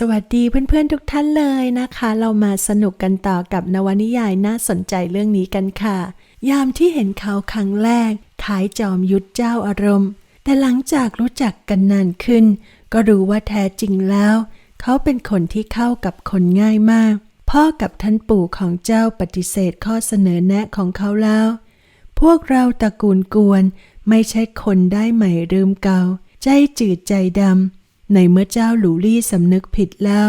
สวัสดีเพื่อนๆทุกท่านเลยนะคะ เรามาสนุกกันต่อกับนวนิยายน่าสนใจเรื่องนี้กันค่ะ ยามที่เห็นเขาครั้งแรกขายจอมยุทธเจ้าอารมณ์ แต่หลังจากรู้จักกันนานขึ้น ก็รู้ว่าแท้จริงแล้ว เขาเป็นคนที่เข้ากับคนง่ายมาก พ่อกับท่านปู่ของเจ้าปฏิเสธข้อเสนอแนะของเขาแล้ว พวกเราตระกูลกวนไม่ใช่คนได้ใหม่ลืมเก่า ใจจืดใจดำ ในเมื่อเจ้าหลูลี่สำนึกผิดแล้ว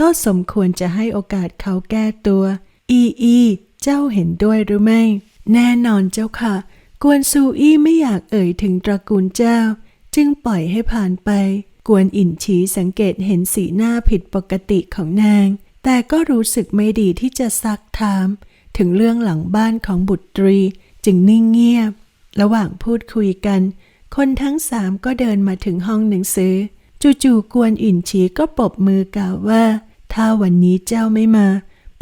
ก็สมควรจะให้โอกาสเขาแก้ตัว อีอี เจ้าเห็นด้วยหรือไม่ แน่นอนเจ้าค่ะ กวนซูอี้ไม่อยากเอ่ยถึงตระกูลเจ้า จึงปล่อยให้ผ่านไป กวนอินฉีสังเกตเห็นสีหน้าผิดปกติของนาง แต่ก็รู้สึกไม่ดีที่จะซักถาม ถึงเรื่องหลังบ้านของบุตรี จึงนิ่งเงียบ ระหว่างพูดคุยกัน คนทั้งสามก็เดินมาถึงห้องหนังสือ จู่ๆกวนอินฉีก็ปรบมือกล่าวว่า ถ้าวันนี้เจ้าไม่มา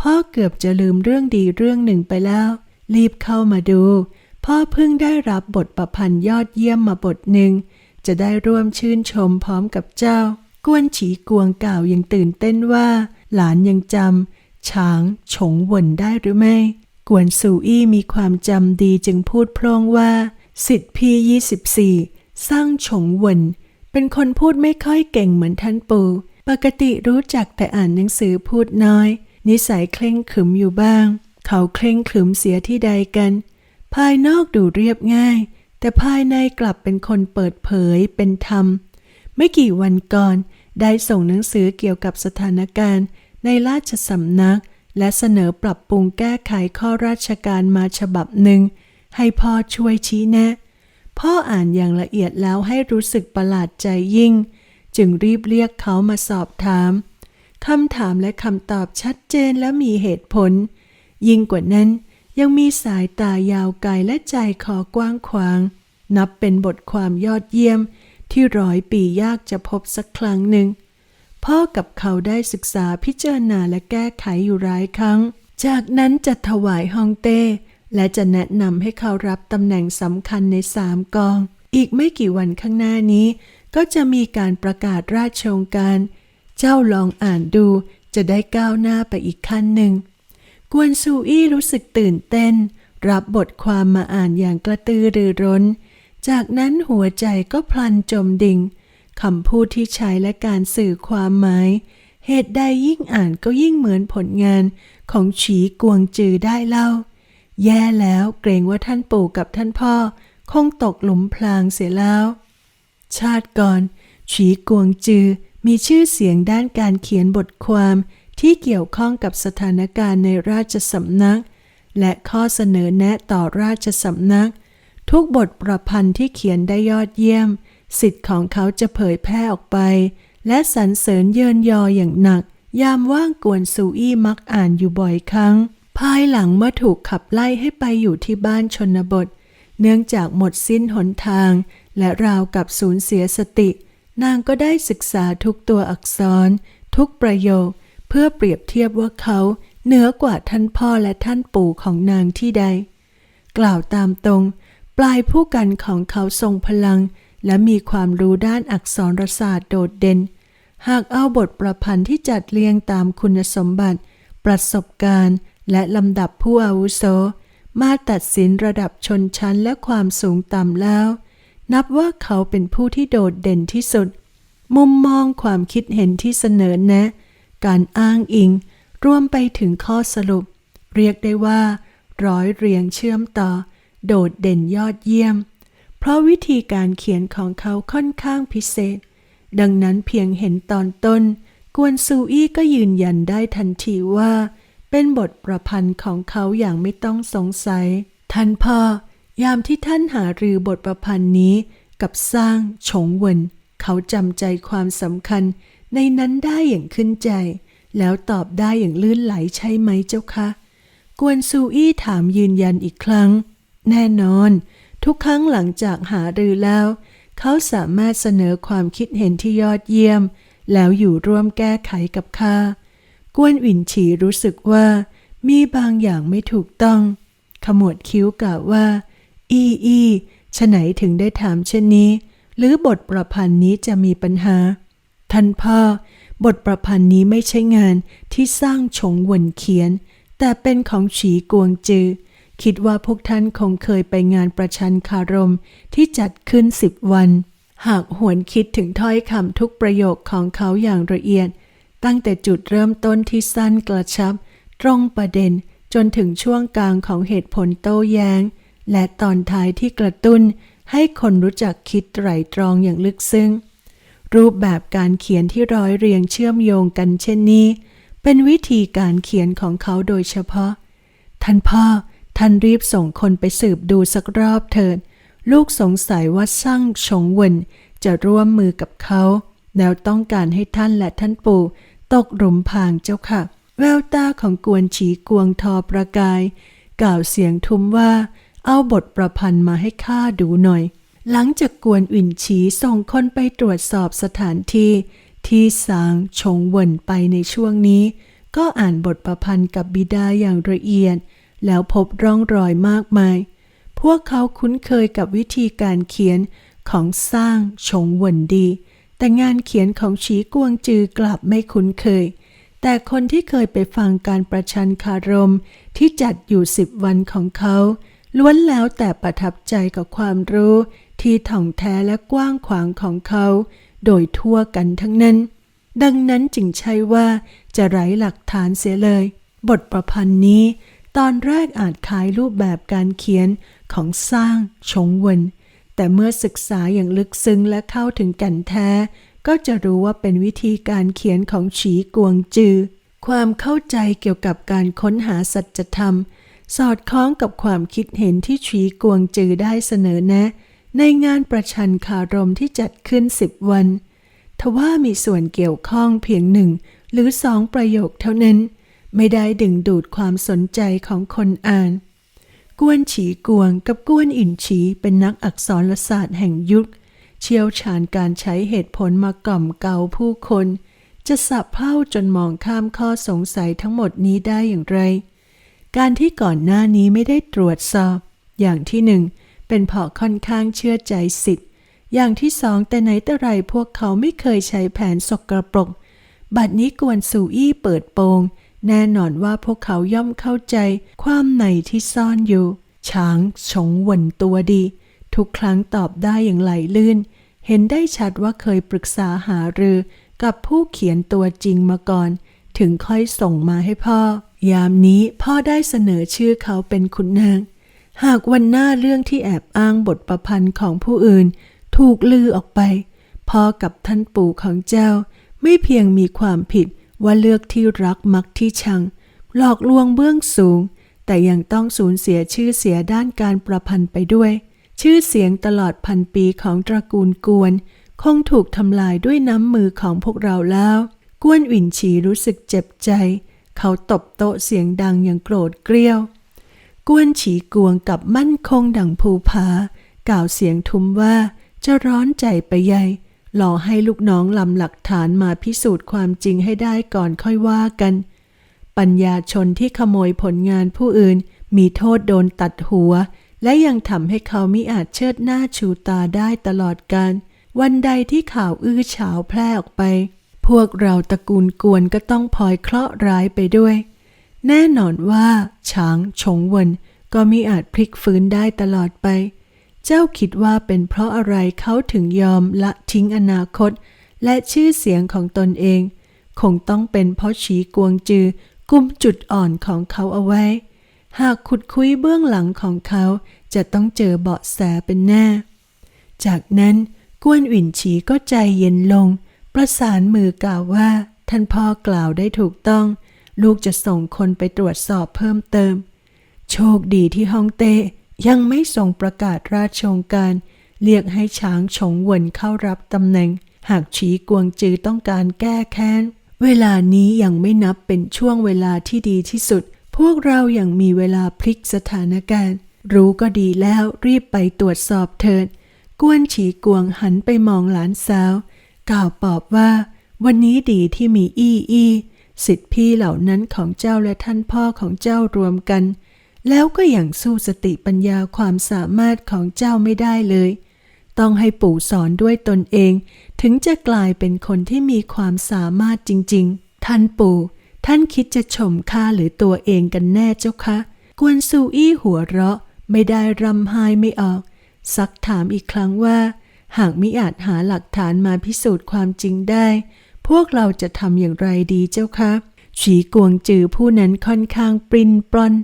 พ่อเกือบจะลืมเรื่องดีเรื่องหนึ่งไปแล้ว รีบเข้ามาดู พ่อเพิ่งได้รับบทประพันธ์ยอดเยี่ยมมาบทหนึ่ง จะได้ร่วมชื่นชมพร้อมกับเจ้า กวนฉีกวงกล่าวยังตื่นเต้นว่า หลานยังจำช้างฉงหวนได้หรือไม่ กวนซูอี้มีความจำดีจึงพูดพร่องว่า สิทธิพี่ยี่สิบสี่สร้างฉงหวน เป็นคนพูดไม่ค่อยเก่งเหมือนท่านปู่ ปกติรู้จักแต่อ่านหนังสือพูดน้อย นิสัยเคร่งขรึมอยู่บ้าง เขาเคร่งขรึมเสียที่ใดกัน ภายนอกดูเรียบง่าย แต่ภายในกลับเป็นคนเปิดเผยเป็นธรรม ไม่กี่วันก่อนได้ส่งหนังสือเกี่ยวกับสถานการณ์ ในราชสำนัก และเสนอปรับปรุงแก้ไขข้อราชการมาฉบับหนึ่งให้พ่อช่วยชี้แนะ พ่ออ่านอย่างละเอียดแล้วให้รู้สึกประหลาดใจยิ่ง จึงรีบเรียกเขามาสอบถามคำถามและคำตอบชัดเจนและมีเหตุผล ยิ่งกว่านั้นยังมีสายตายาวไกลและใจคอกว้างขวาง นับเป็นบทความยอดเยี่ยม ที่ร้อยปียากจะพบสักครั้งหนึ่ง พ่อกับเขาได้ศึกษาพิจารณาและแก้ไขอยู่หลายครั้ง จากนั้นจะถวายฮองเต้ และจะแนะนำให้เขารับตำแหน่งสำคัญในสามกอง อีกไม่กี่วันข้างหน้านี้ ก็จะมีการประกาศราชโองการ เจ้าลองอ่านดูจะได้ก้าวหน้าไปอีกขั้นหนึ่ง กวนซูอี้รู้สึกตื่นเต้น รับบทความมาอ่านอย่างกระตือรือร้น จากนั้นหัวใจก็พลันจมดิ่งคำพูดที่ใช้และการสื่อความหมาย เหตุใดยิ่งอ่านก็ยิ่งเหมือนผลงานของฉีกวงจือได้เล่า แย่แล้วเกรงว่าท่านปู่กับท่านพ่อ คงตกหลุมพรางเสียแล้ว ชาติก่อนฉีกวงจือมีชื่อเสียงด้านการเขียนบทความที่เกี่ยวข้องกับสถานการณ์ในราชสำนัก และข้อเสนอแนะต่อราชสำนัก ทุกบทประพันธ์ที่เขียนได้ยอดเยี่ยม สิทธิ์ของเขาจะเผยแพร่ออกไป และสรรเสริญเยินยออย่างหนัก ยามว่างกวนซูอี้มักอ่านอยู่บ่อยครั้ง ภายหลังเมื่อถูกขับไล่ให้ไปอยู่ที่บ้านชนบท เนื่องจากหมดสิ้นหนทาง และราวกับสูญเสียสติ นางก็ได้ศึกษาทุกตัวอักษร ทุกประโยค เพื่อเปรียบเทียบว่าเขาเหนือกว่าท่านพ่อและท่านปู่ของนางที่ใด กล่าวตามตรง ปลายผู้กันของเขาทรงพลัง และมีความรู้ด้านอักษรศาสตร์โดดเด่น หากเอาบทประพันธ์ที่จัดเรียงตามคุณสมบัติ ประสบการณ์ และลำดับผู้อาวุโส มาตัดสินระดับชนชั้นและความสูงต่ำแล้ว นับว่าเขาเป็นผู้ที่โดดเด่นที่สุด มุมมองความคิดเห็นที่เสนอแนะ การอ้างอิง รวมไปถึงข้อสรุป เรียกได้ว่า ร้อยเรียงเชื่อมต่อ โดดเด่นยอดเยี่ยม เพราะวิธีการเขียนของเขาค่อนข้างพิเศษ ดังนั้นเพียงเห็นตอนต้น กวนซูอี้ก็ยืนยันได้ทันทีว่า เป็นบทประพันธ์ของเขาอย่างไม่ต้องสงสัย ท่านพ่อ ยามที่ท่านหารือบทประพันธ์นี้กับสร้างฉงเวินเขาจำใจความสำคัญ ในนั้นได้อย่างขึ้นใจ แล้วตอบได้อย่างลื่นไหลใช่ไหมเจ้าคะ กวนซูอี้ถามยืนยันอีกครั้ง แน่นอน ทุกครั้งหลังจากหารือแล้ว เขาสามารถเสนอความคิดเห็นที่ยอดเยี่ยม แล้วอยู่ร่วมแก้ไขกับข้า กวนหวินฉีรู้สึกว่า มีบางอย่างไม่ถูกต้อง ขมวดคิ้วกล่าวว่า อีอีฉไหนถึงได้ถามเช่นนี้ หรือบทประพันธ์นี้จะมีปัญหา ท่านพ่อ บทประพันธ์นี้ไม่ใช่งานที่สร้างชงวนเขียน แต่เป็นของฉีกวงจือ คิดว่าพวกท่านคงเคยไปงานประชันคารมที่จัดขึ้นสิบวัน หากหวนคิดถึงถ้อยคำทุกประโยคของเขาอย่างละเอียด ตั้งแต่จุดเริ่มต้นที่สั้นกระชับ ตรงประเด็นจนถึงช่วงกลางของเหตุผลโต้แย้ง และตอนท้ายที่กระตุ้น ให้คนรู้จักคิดไตร่ตรองอย่างลึกซึ้ง รูปแบบการเขียนที่ร้อยเรียงเชื่อมโยงกันเช่นนี้ เป็นวิธีการเขียนของเขาโดยเฉพาะ ท่านพ่อ ท่านรีบส่งคนไปสืบดูสักรอบเถิด ลูกสงสัยว่าช่างชงเวินจะร่วมมือกับเขา แล้วต้องการให้ท่านและท่านปู่ ตกหลุมพรางเจ้าค่ะ แววตาของกวนฉีกวงทอประกาย กล่าวเสียงทุ้มว่า เอาบทประพันธ์มาให้ข้าดูหน่อย หลังจากกวนอุ่นฉีส่งคนไปตรวจสอบสถานที่ ที่สางชงเวินไปในช่วงนี้ ก็อ่านบทประพันธ์กับบิดาอย่างละเอียด แล้วพบร่องรอยมากมาย พวกเขาคุ้นเคยกับวิธีการเขียนของสร้างชงเวินดี แต่งานเขียนของฉีกวงจือกลับไม่คุ้นเคย แต่คนที่เคยไปฟังการประชันคารมที่จัดอยู่สิบวันของเขาล้วนแล้วแต่ประทับใจกับความรู้ที่ถ่องแท้และกว้างขวางของเขา โดยทั่วกันทั้งนั้น ดังนั้นจึงใช่ว่าจะไร้หลักฐานเสียเลย บทประพันธ์นี้ ตอนแรกอาจขายรูปแบบการเขียนของสร้างชงเวน แต่เมื่อศึกษาอย่างลึกซึ้งและเข้าถึงแกันแท้ ก็จะรู้ว่าเป็นวิธีการเขียนของฉีกวงจือ ความเข้าใจเกี่ยวกับการค้นหาสัจธรรม สอดคล้องกับความคิดเห็นที่ฉีกวงจือได้เสนอแนะ ในงานประชันคารมที่จัดขึ้นสิบวัน ทว่ามีส่วนเกี่ยวข้องเพียงหนึ่งหรือสองประโยคเท่านั้น ไม่ได้ดึงดูดความสนใจของคนอ่าน กวนฉีกวงกับกวนอินฉีเป็นนักอักษรศาสตร์แห่งยุค เชี่ยวชาญการใช้เหตุผลมากล่อมเกลาผู้คน จะสับเพ้าจนมองข้ามข้อสงสัยทั้งหมดนี้ได้อย่างไร การที่ก่อนหน้านี้ไม่ได้ตรวจสอบ อย่างที่หนึ่งเป็นเพราะค่อนข้างเชื่อใจสิทธิ์ อย่างที่สองแต่ไหนแต่ไรพวกเขาไม่เคยใช้แผนสกรปรก บัดนี้กวนสู่อี้เปิดโปง แน่นอนว่าพวกเขาย่อมเข้าใจความในที่ซ่อนอยู่ ช้างชงวนตัวดี ทุกครั้งตอบได้อย่างไหลลื่น เห็นได้ชัดว่าเคยปรึกษาหารือกับผู้เขียนตัวจริงมาก่อน ถึงค่อยส่งมาให้พ่อ ยามนี้พ่อได้เสนอชื่อเขาเป็นขุนนาง หากวันหน้าเรื่องที่แอบอ้างบทประพันธ์ของผู้อื่น ถูกลือออกไป พ่อกับท่านปู่ของเจ้าไม่เพียงมีความผิด ว่าเลือกที่รักมักที่ชัง หลอกลวงเบื้องสูง แต่ยังต้องสูญเสียชื่อเสียด้านการประพันธ์ไปด้วย ชื่อเสียงตลอดพันปีของตระกูลกวน คงถูกทำลายด้วยน้ำมือของพวกเราแล้วกวนหวินฉีรู้สึกเจ็บใจ เขาตบโต๊ะเสียงดังอย่างโกรธเกรี้ยว กวนฉีกวงกับมั่นคงดังภูผากล่าวเสียงทุ้มว่าจะร้อนใจไปใหญ่ รอให้ลูกน้องลำหลักฐานมาพิสูจน์ความจริงให้ได้ก่อนค่อยว่ากัน ปัญญาชนที่ขโมยผลงานผู้อื่น มีโทษโดนตัดหัว และยังทำให้เขามิอาจเชิดหน้าชูตาได้ตลอดการ วันใดที่ข่าวอื้อฉาวแพร่ออกไป พวกเราตระกูลกวนก็ต้องพลอยเคราะห์ร้ายไปด้วย แน่นอนว่า ช้างชงเวนก็มิอาจพลิกฟื้นได้ตลอดไป เจ้าคิดว่าเป็นเพราะอะไรเขาถึงยอมละทิ้งอนาคต และชื่อเสียงของตนเอง คงต้องเป็นเพราะฉีกวงจือกุมจุดอ่อนของเขาเอาไว้ หากขุดคุยเบื้องหลังของเขาจะต้องเจอเบาะแสเป็นแน่ จากนั้นกวนหวินฉีก็ใจเย็นลง ประสานมือกล่าวว่า ท่านพ่อกล่าวได้ถูกต้อง ลูกจะส่งคนไปตรวจสอบเพิ่มเติม โชคดีที่ฮ่องเต้ ยังไม่ส่งประกาศราชองการเรียกให้ช้างชงเวินเข้ารับตำแหน่ง หากฉีกวงจือต้องการแก้แค้น เวลานี้ยังไม่นับเป็นช่วงเวลาที่ดีที่สุด พวกเรายัางมีเวลาพลิกสถานการณ์ รู้ก็ดีแล้วรีบไปตรวจสอบเถิดกวนฉีกวงหันไปมองหลานสาว กล่าวปอบว่า วันนี้ดีที่มีอี้อี้สิทธิพี่เหล่านั้นของเจ้าและท่านพ่อของเจ้ารวมกัน แล้วก็ยังสู้สติปัญญาความสามารถของเจ้าไม่ได้เลย ต้องให้ปู่สอนด้วยตนเอง ถึงจะกลายเป็นคนที่มีความสามารถจริง ๆ ท่านปู่ ท่านคิดจะชมข้าหรือตัวเองกันแน่เจ้าคะ กวนซูอี้หัวเราะ ไม่ได้รำไห้ไม่ออก ซักถามอีกครั้งว่า หากมิอาจหาหลักฐานมาพิสูจน์ความจริงได้ พวกเราจะทำอย่างไรดีเจ้าคะฉีกวงจือผู้นั้นค่อนข้างปรินปรอน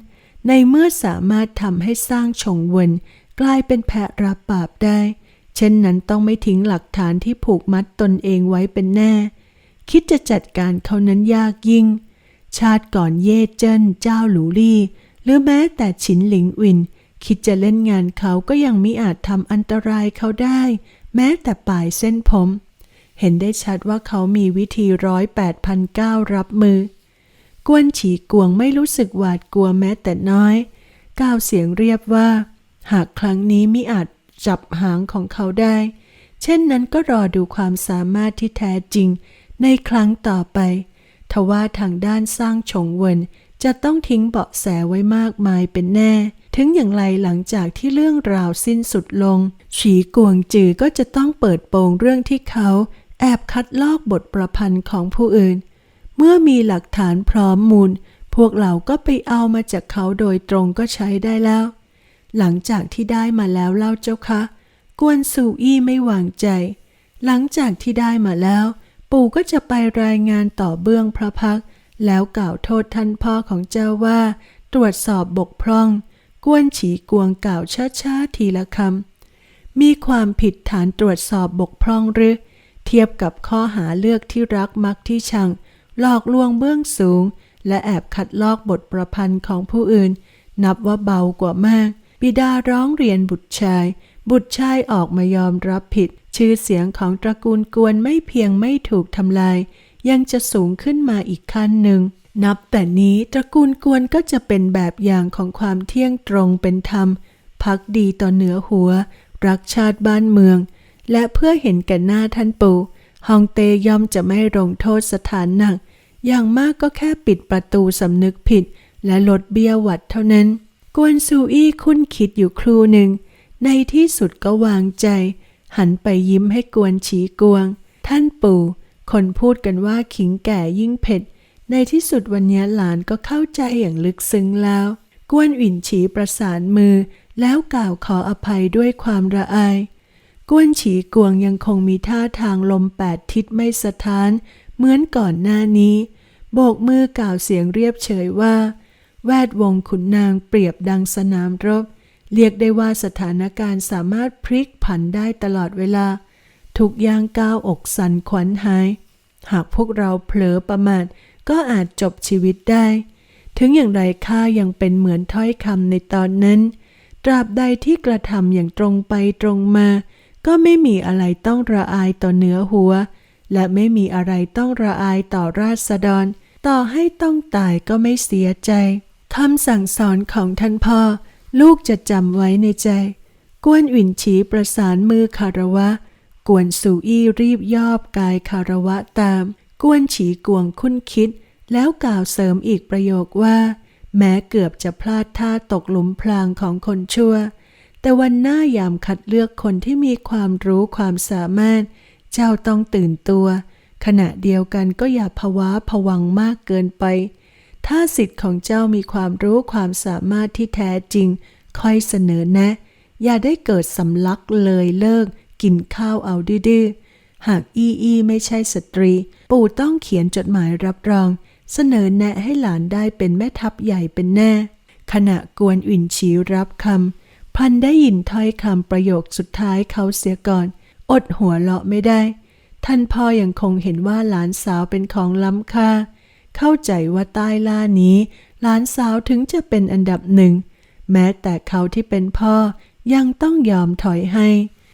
ในเมื่อสามารถทำให้สร้างชงเวนกลายเป็นแพะรับบาปได้ เช่นนั้นต้องไม่ทิ้งหลักฐานที่ผูกมัดตนเองไว้เป็นแน่ คิดจะจัดการเขานั้นยากยิ่ง ชาติก่อนเย่เจิ้นเจ้าหลูลี่ หรือแม้แต่ฉินหลิงวิน คิดจะเล่นงานเขาก็ยังมิอาจทำอันตรายเขาได้ แม้แต่ปลายเส้นผม เห็นได้ชัดว่าเขามีวิธีร้อยแปดพันเก้ารับมือ กวนฉีกวงไม่รู้สึกหวาดกลัวแม้แต่น้อย ก้าวเสียงเรียบว่า หากครั้งนี้มิอาจจับหางของเขาได้ เช่นนั้นก็รอดูความสามารถที่แท้จริง ในครั้งต่อไป ทว่าทางด้านสร้างชงเวินจะต้องทิ้งเบาะแสไว้มากมายเป็นแน่ ถึงอย่างไรหลังจากที่เรื่องราวสิ้นสุดลง ฉีกวงจือก็จะต้องเปิดโปงเรื่องที่เขา แอบคัดลอกบทประพันธ์ของผู้อื่น เมื่อมีหลักฐานพร้อมมูล พวกเราก็ไปเอามาจากเขาโดยตรงก็ใช้ได้แล้ว หลังจากที่ได้มาแล้วเล่าเจ้าคะกวนซูอี้ไม่วางใจ หลังจากที่ได้มาแล้ว ปู่ก็จะไปรายงานต่อเบื้องพระพัก แล้วกล่าวโทษท่านพ่อของเจ้าว่า ตรวจสอบบกพร่อง กวนฉีกวงกล่าวช้าๆทีละคำ มีความผิดฐานตรวจสอบบกพร่องหรือ เทียบกับข้อหาเลือกที่รักมักที่ชัง หลอกลวงเบื้องสูง และแอบขัดลอกบทประพันธ์ของผู้อื่น นับว่าเบากว่ามาก บิดาร้องเรียนบุตรชาย บุตรชายออกมายอมรับผิด ชื่อเสียงของตระกูลกวนไม่เพียงไม่ถูกทำลาย ยังจะสูงขึ้นมาอีกขั้นหนึ่ง นับแต่นี้ตระกูลกวนก็จะเป็นแบบอย่างของความเที่ยงตรงเป็นธรรม พักดีต่อเหนือหัว รักชาติบ้านเมือง และเพื่อเห็นแก่หน้าท่านปู่ ฮองเตย่อมจะไม่ลงโทษสถานหนัก อย่างมากก็แค่ปิดประตูสำนึกผิด และลดเบี้ยวัดเท่านั้น กวนซูอี้คุ้นคิดอยู่ครู่หนึ่ง ในที่สุดก็วางใจ หันไปยิ้มให้กวนฉีกวง ท่านปู่คนพูดกันว่าขิงแก่ยิ่งเผ็ด ในที่สุดวันนี้หลานก็เข้าใจอย่างลึกซึ้งแล้ว กวนอิ่นฉีประสานมือ แล้วกล่าวขออภัยด้วยความระอาย กวนฉีกวงยังคงมีท่าทางลมแปดทิศไม่สะท้าน เหมือนก่อนหน้านี้ โบกมือกล่าวเสียงเรียบเฉยว่า แวดวงขุนนางเปรียบดังสนามรบ เรียกได้ว่าสถานการณ์สามารถพลิกผันได้ตลอดเวลา ทุกย่างก้าวอกสันขวัญหาย หากพวกเราเผลอประมาทก็อาจจบชีวิตได้ ถึงอย่างไรข้ายังเป็นเหมือนถ้อยคำในตอนนั้น ตราบใดที่กระทำอย่างตรงไปตรงมา ก็ไม่มีอะไรต้องระอายต่อเนื้อหัว และไม่มีอะไรต้องระอายต่อราษฎร ต่อให้ต้องตายก็ไม่เสียใจคำสั่งสอนของท่านพ่อ ลูกจะจำไว้ในใจ กวนหวินฉีประสานมือคารวะ กวนสูอี้รีบยอบกายคารวะตาม กวนฉีกวงคุ้นคิด แล้วกล่าวเสริมอีกประโยคว่า แม้เกือบจะพลาดท่าตกหลุมพรางของคนชั่ว แต่วันหน้ายามคัดเลือกคนที่มีความรู้ความสามารถ เจ้าต้องตื่นตัว ขณะเดียวกันก็อย่าภาวะผวังมากเกินไป ถ้าสิทธิ์ของเจ้ามีความรู้ความสามารถที่แท้จริง ค่อยเสนอแนะ อย่าได้เกิดสำลักเลยเลิก กินข้าวเอาดื้อหากอีอีไม่ใช่สตรี ปู่ต้องเขียนจดหมายรับรอง เสนอแนะให้หลานได้เป็นแม่ทัพใหญ่เป็นแน่ ขณะกวนอุ่นฉีรับคำ พลันได้ยินถ้อยคำประโยคสุดท้ายเขาเสียก่อน อดหัวเราะไม่ได้ ท่านพ่อยังคงเห็นว่าหลานสาวเป็นของล้ำค่า เข้าใจว่าใต้ล่านี้ หลานสาวถึงจะเป็นอันดับหนึ่ง แม้แต่เขาที่เป็นพ่อยังต้องยอมถอยให้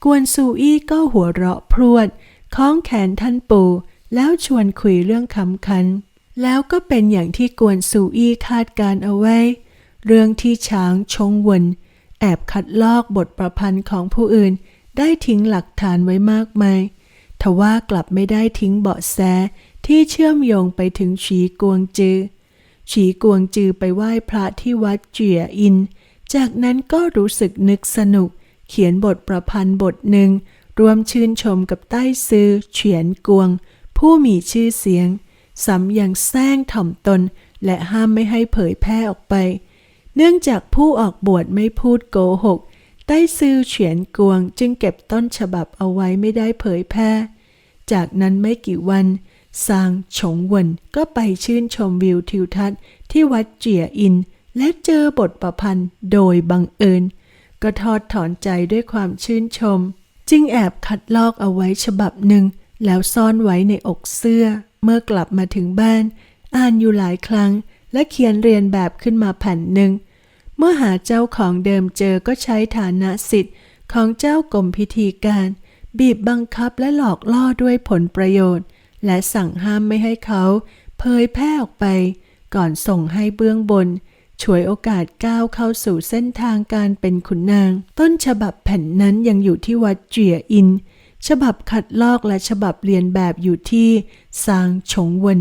กวนซูอี้ก็หัวเราะพรวดคล้องแขนท่านปู่แล้วชวนคุยเรื่องคำคัน แล้วก็เป็นอย่างที่กวนซูอี้คาดการเอาไว้ เรื่องที่ช้างชงวน แอบคัดลอกบทประพันธ์ของผู้อื่น ได้ทิ้งหลักฐานไว้มากมาย ทว่ากลับไม่ได้ทิ้งเบาะแสที่เชื่อมโยงไปถึงฉีกวงจือ ฉีกวงจือไปไหว้พระที่วัดเจียอิน จากนั้นก็รู้สึกนึกสนุก เขียนบทประพันธ์บทหนึ่ง รวมชื่นชมกับใต้ซือเฉียนกวง ผู้มีชื่อเสียง ซ้ำยังแซงถ่อมตน และห้ามไม่ให้เผยแพร่ออกไป เนื่องจากผู้ออกบวชไม่พูดโกหก ใต้ซือเฉียนกวงจึงเก็บต้นฉบับเอาไว้ไม่ได้เผยแพร่ จากนั้นไม่กี่วันซางฉงเวินก็ไปชื่นชมวิวทิวทัศน์ที่วัดเจียอิน และเจอบทประพันธ์โดยบังเอิญ ก็ทอดถอนใจด้วยความชื่นชม จึงแอบคัดลอกเอาไว้ฉบับหนึ่ง แล้วซ่อนไว้ในอกเสื้อ เมื่อกลับมาถึงบ้าน อ่านอยู่หลายครั้ง และเขียนเรียนแบบขึ้นมาแผ่นหนึ่ง เมื่อหาเจ้าของเดิมเจอก็ใช้ฐานะสิทธิ์ของเจ้ากรมพิธีการ บีบบังคับและหลอกล่อด้วยผลประโยชน์ และสั่งห้ามไม่ให้เขาเผยแพร่ออกไป ก่อนส่งให้เบื้องบนช่วยโอกาสก้าวเข้าสู่เส้นทางการเป็นขุนนาง ต้นฉบับแผ่นนั้นยังอยู่ที่วัดเจียอิน ฉบับขัดลอกและฉบับเรียนแบบอยู่ที่ซางฉงเวน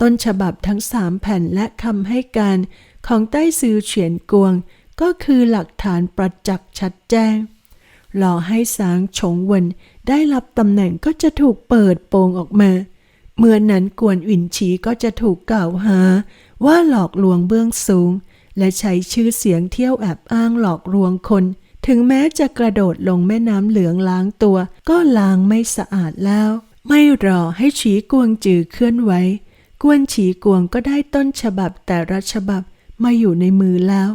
ต้นฉบับทั้งสามแผ่นและคำให้การของใต้ซือเฉียนกวง ก็คือหลักฐานประจักษ์ชัดแจ้งรอให้สางฉงเวินได้รับตำแหน่งก็จะถูกเปิดโปงออกมา เมื่อนั้นกวนอินฉีก็จะถูกกล่าวหา ว่าหลอกลวงเบื้องสูง และใช้ชื่อเสียงเที่ยวแอบอ้างหลอกลวงคน ถึงแม้จะกระโดดลงแม่น้ำเหลืองล้างตัว ก็ล้างไม่สะอาดแล้ว ไม่รอให้ฉีกวงจือเคลื่อนไหว กวนฉีกวงก็ได้ต้นฉบับแต่ละฉบับมาอยู่ในมือแล้ว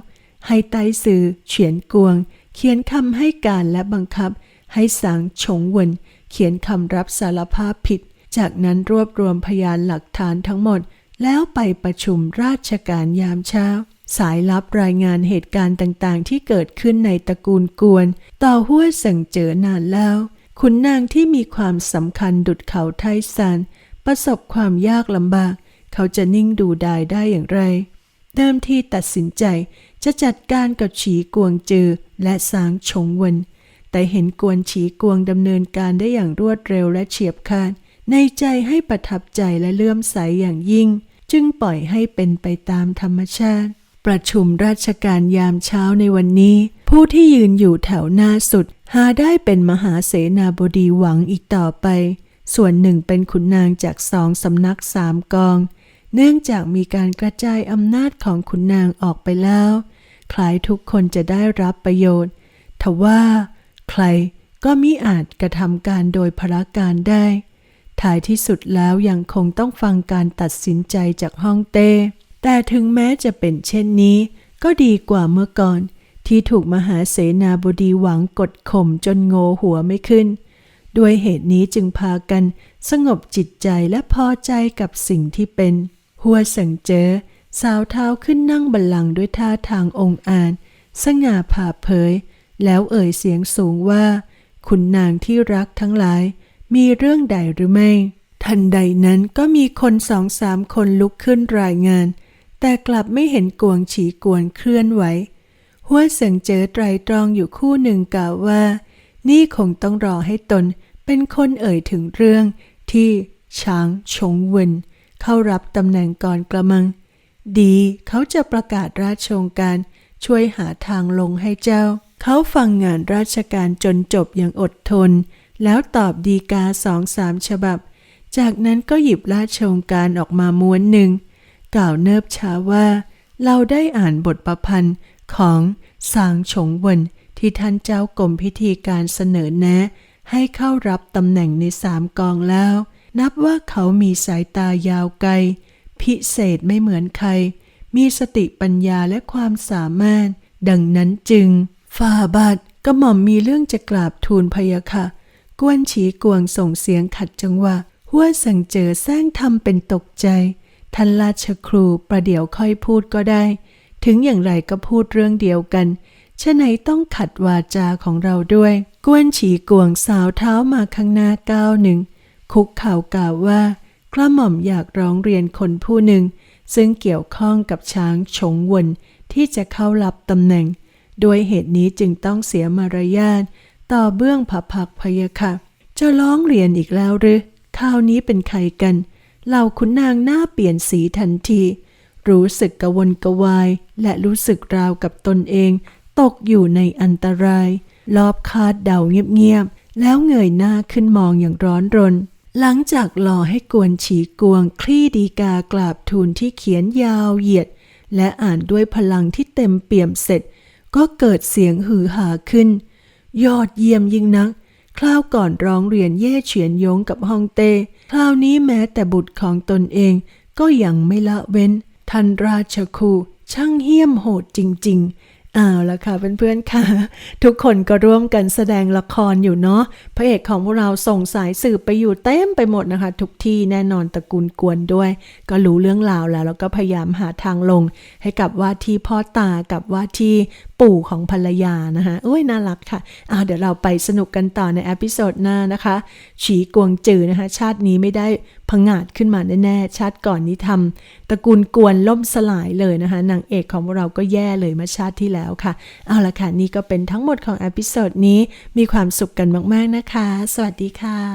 ให้ไต้ซือเฉียนกวง เขียนคำให้การและบังคับ ให้สางฉงเวินเขียนคำรับสารภาพผิด จากนั้นรวบรวมพยานหลักฐานทั้งหมด แล้วไปประชุมราชการยามเช้า สายลับรายงานเหตุการณ์ต่างๆ ที่เกิดขึ้นในตระกูลกวน ต่อหัวสิงเจอนานแล้วขุนนางที่มีความสำคัญดุดเขาไทซาน ประสบความยากลำบาก เขาจะนิ่งดูดายได้อย่างไร เดิมที่ตัดสินใจจะจัดการกับฉีกวงจือและสางฉงเวินแต่เห็นกวนฉีกวงดำเนินการได้อย่างรวดเร็วและเฉียบขาด ในใจให้ประทับใจและเลื่อมใสอย่างยิ่ง จึงปล่อยให้เป็นไปตามธรรมชาติ ประชุมราชการยามเช้าในวันนี้ ผู้ที่ยืนอยู่แถวหน้าสุด หาได้เป็นมหาเสนาบดีหวังอีกต่อไป ส่วนหนึ่งเป็นขุนนางจากสองสำนักสามกอง เนื่องจากมีการกระจายอำนาจของขุนนางออกไปแล้ว คล้ายทุกคนจะได้รับประโยชน์ ทว่า ใครก็มิอาจกระทำการโดยพระการได้ ท้ายที่สุดแล้วยังคงต้องฟังการตัดสินใจจากฮ่องเต้ แต่ถึงแม้จะเป็นเช่นนี้ ก็ดีกว่าเมื่อก่อน ที่ถูกมหาเสนาบดีหวังกดข่มจนโงหัวไม่ขึ้น ด้วยเหตุนี้จึงพากันสงบจิตใจและพอใจกับสิ่งที่เป็น หัวสังเจอ สาวเท้าขึ้นนั่งบัลลังก์ด้วยท่าทางองค์อาจสง่าผ่าเผย แล้วเอ่ยเสียงสูงว่า คุณนางที่รักทั้งหลาย มีเรื่องใดหรือไม่ ทันใดนั้นก็มีคนสองสามคนลุกขึ้นรายงาน แต่กลับไม่เห็นกวงฉีกวนเคลื่อนไหว หัวเสิงเจอไตรตรองอยู่คู่หนึ่งกล่าวว่า นี่คงต้องรอให้ตนเป็นคนเอ่ยถึงเรื่องที่ช้างชงเวินเข้ารับตำแหน่งก่อนกระมัง ดีเขาจะประกาศราชโองการช่วยหาทางลงให้เจ้า เขาฟังงานราชการจนจบอย่างอดทน แล้วตอบดีกาสองสามฉบับ จากนั้นก็หยิบราชโองการออกมาม้วนหนึ่ง กล่าวเนิบช้าว่า เราได้อ่านบทประพันธ์ของสางฉงเวิน ที่ท่านเจ้ากรมพิธีการเสนอแนะ ให้เข้ารับตำแหน่งในสามกองแล้ว นับว่าเขามีสายตายาวไกล พิเศษไม่เหมือนใคร มีสติปัญญาและความสามารถ ดังนั้นจึง ฝ่าบาทกระหม่อมมีเรื่องจะกราบทูลพยาค่ะกวนฉีกวงส่งเสียงขัดจังหวะหัวสังเจอแซงทำเป็นตกใจท่านราชครูประเดี๋ยวค่อยพูดก็ได้ ถึงอย่างไรก็พูดเรื่องเดียวกัน ฉะไหนต้องขัดวาจาของเราด้วย กวนฉีกวงสาวเท้ามาข้างหน้าก้าวหนึ่ง คุกเข่ากล่าวว่ากระหม่อมอยากร้องเรียนคนผู้หนึ่ง ซึ่งเกี่ยวข้องกับช้างฉงวนที่จะเข้ารับตำแหน่งโดยเหตุนี้จึงต้องเสียมารยาทต่อเบื้องผพักพยาค่ะจะร้องเรียนอีกแล้วหรือคราวนี้เป็นใครกันเหล่าขุนนางหน้าเปลี่ยนสีทันที รู้สึกกระวนกระวาย และรู้สึกราวกับตนเอง ตกอยู่ในอันตราย รอบคาดเดาเงียบๆ แล้วเงยหน้าขึ้นมองอย่างร้อนรน หลังจากรอให้กวนฉีกวง คลี่ดีกากราบทูลที่เขียนยาวเหยียด และอ่านด้วยพลังที่เต็มเปี่ยมเสร็จ ก็เกิดเสียงหือหาขึ้น ยอดเยี่ยมยิ่งนักคราวก่อนร้องเรียนเย่เฉียนยงกับฮองเต้คราวนี้แม้แต่บุตรของตนเองก็ยังไม่ละเว้นท่านราชครูช่างเหี้ยมโหดจริง ๆ เอาละค่ะเพื่อนๆค่ะ ทุกคนก็ร่วมกันแสดงละครอยู่เนาะพระเอกของพวกเราส่งสายสืบไปอยู่เต็มไปหมดนะคะ ทุกที่แน่นอนตระกูลกวนด้วย ก็รู้เรื่องราวแล้วแล้วก็พยายามหาทางลง ให้กับว่าที่พ่อตากับว่าที่ปู่ของภรรยานะคะอุ้ยน่ารักค่ะเอาเดี๋ยวเราไปสนุกกันต่อในอพิโซดหน้านะคะฉีกวงจือนะคะชาตินี้ไม่ได้ พงาดขึ้นมาแน่ๆชาติก่อนนี้ทำตระกูลกวนล่มสลายเลยนะคะนางเอกของเราก็แย่เลยเมาชาติที่แล้วค่ะ เอาละค่ะ นี่ก็เป็นทั้งหมดของอพิโซดนี้มีความสุขกันมากๆนะคะ สวัสดีค่ะ